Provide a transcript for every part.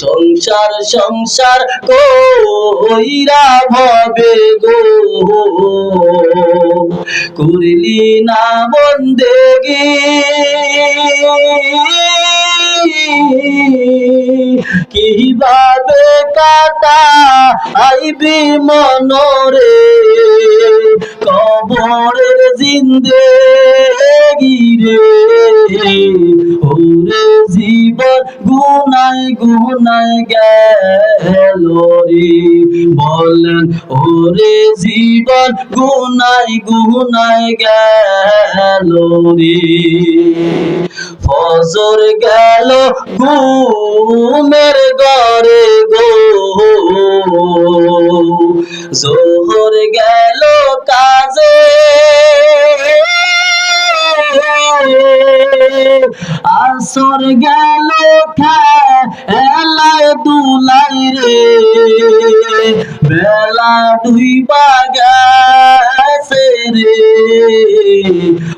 সংসার সংসার কইরা ভবে গো। করলি না বন্দেগি কীভাবে কাটা আইবি মনরে। কবরের জিন্দে গিরে ওরে জীবন গুনায় গুনায় গেল রে। বলেন, ওরে জীবন গুনায় গুনায় গেল রে। ফজর গেল ঘুমের ঘরে গো। জোহর গেল আসর গেল খেলায় দুলাই রে। বেলা দুই বাগাছে রে।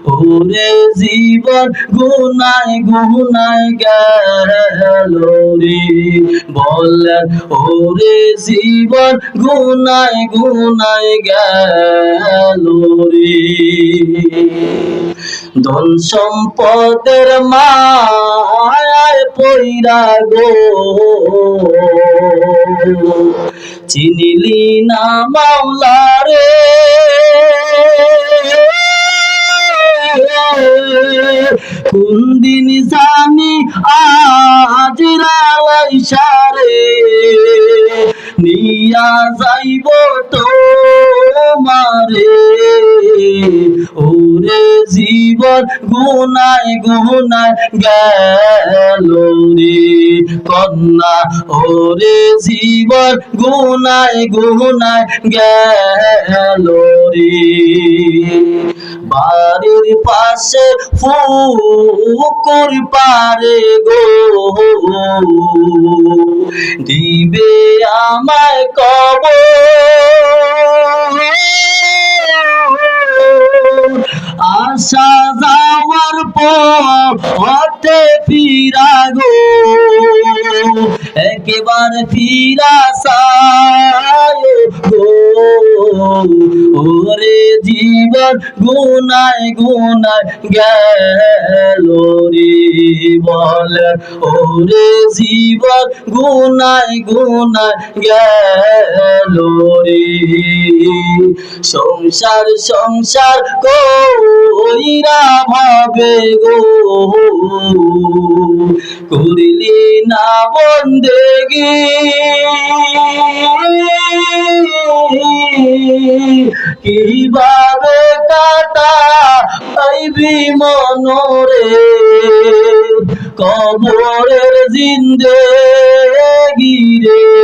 ওরে জীবন গুনায় গুনায় গেল রে। বললেন, ওরে জীবন গুনায় গুনায় গেল রে। ধন সম্পদের মায় পইরা গো। চিনিলি না মাওলা রে কোন দিন জানি আজ নিয়া যাইব তো মারে ওরে জীবন গুনায় গুনায় গেল রে। কন্যা, ওরে জীবন গুনায় গুনায় গেল রে। বাড়ির পাশে ফুকুর পারে গো। দিবে আমায় কব আশা যাওয়ার হতে ফিরা গো একেবারে ফিরা ওরে জীবন গুনায় গুনায় গেল রে বল। ওরে জীবন গুনায় গুনায় গেল রে সংসার সংসার কইরা ভাবে গো। করিলি না বন্দেগি কীভাবে কাটা আইবি মনরে? কবরের জিন্দে গিরে।